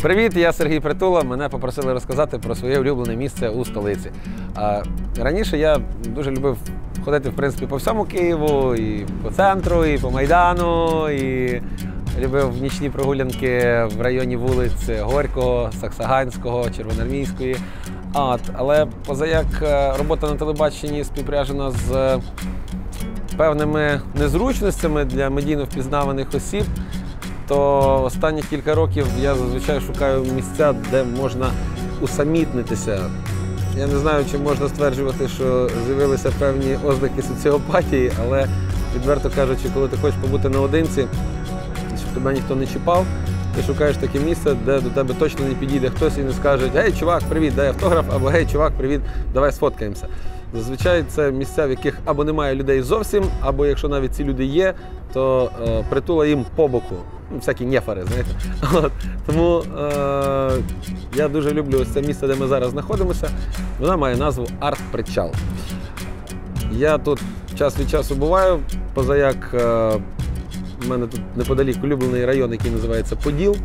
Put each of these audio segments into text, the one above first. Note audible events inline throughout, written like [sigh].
Привіт, я Сергій Притула. Мене попросили розказати про своє улюблене місце у столиці. А, раніше я дуже любив ходити в принципі по всьому Києву, і по центру, і по Майдану, і любив нічні прогулянки в районі вулиць Горького, Саксаганського, Червоноармійської. От, але позаяк е, робота на телебаченні співпряжена з певними незручностями для медійно впізнаваних осіб, то останні кілька років я зазвичай шукаю місця, де можна усамітнитися. Я не знаю, чи можна стверджувати, що з'явилися певні ознаки соціопатії, але відверто кажучи, коли ти хочеш побути наодинці, щоб тебе ніхто не чіпав, ти шукаєш таке місце, де до тебе точно не підійде хтось і не скаже Гей, чувак, привіт, дай автограф, або гей, чувак, привіт, давай сфоткаємося. Зазвичай це місця, в яких або немає людей зовсім, або якщо навіть ці люди є, то е, притула їм по боку. Ну, всякі нєфари, знаєте. [laughs] От. Тому е, я дуже люблю ось це місце, де ми зараз знаходимося. Вона має назву Арт-Причал. Я тут час від часу буваю, позаяк е, в мене тут неподалік улюблений район, який називається Поділ,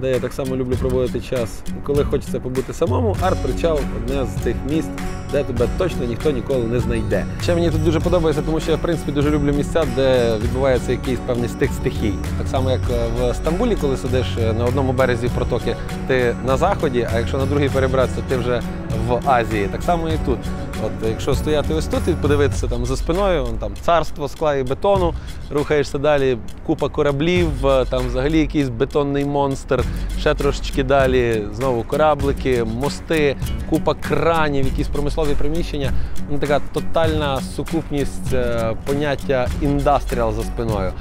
де я так само люблю проводити час. Коли хочеться побути самому, арт-причал одне з тих місць, де тебе точно ніхто ніколи не знайде. Ще мені тут дуже подобається, тому що я в принципі дуже люблю місця, де відбувається якийсь певний стих стихій. Так само, як е, в Стамбулі, коли сидиш е, на одному березі протоки, ти на заході, а якщо на другий перебратися, ти вже в Азії. Так само і тут. От якщо стояти ось тут і подивитися там за спиною, там царство скла і бетону, рухаєшся далі, купа кораблів, е, там взагалі якийсь бетонний монстр, ще трошечки далі, знову кораблики, мости, купа кранів, якісь промислові приміщення. Ну, така тотальна сукупність е, поняття індастріал за спиною.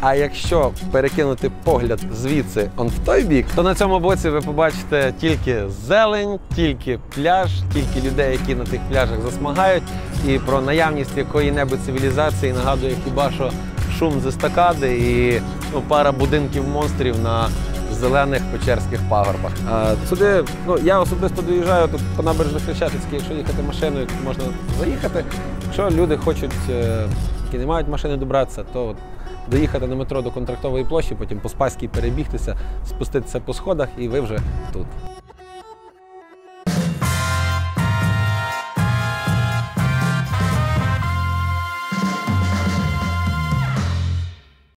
А якщо перекинути погляд звідси он в той бік, то на цьому боці ви побачите тільки зелень, тільки пляж, тільки людей, які на тих пляжах засмагають. І про наявність якої-небудь цивілізації нагадує хіба що шум з естакади і ну, пара будинків монстрів на зелених печерських пагорбах. А, сюди, ну я особисто доїжджаю тут по набережних Хрещатицькій, якщо їхати машиною, можна заїхати. Якщо люди хочуть, які не мають машини добратися, то от доїхати на метро до контрактової площі, потім по Спаській перебігтися, спуститися по сходах, і ви вже тут.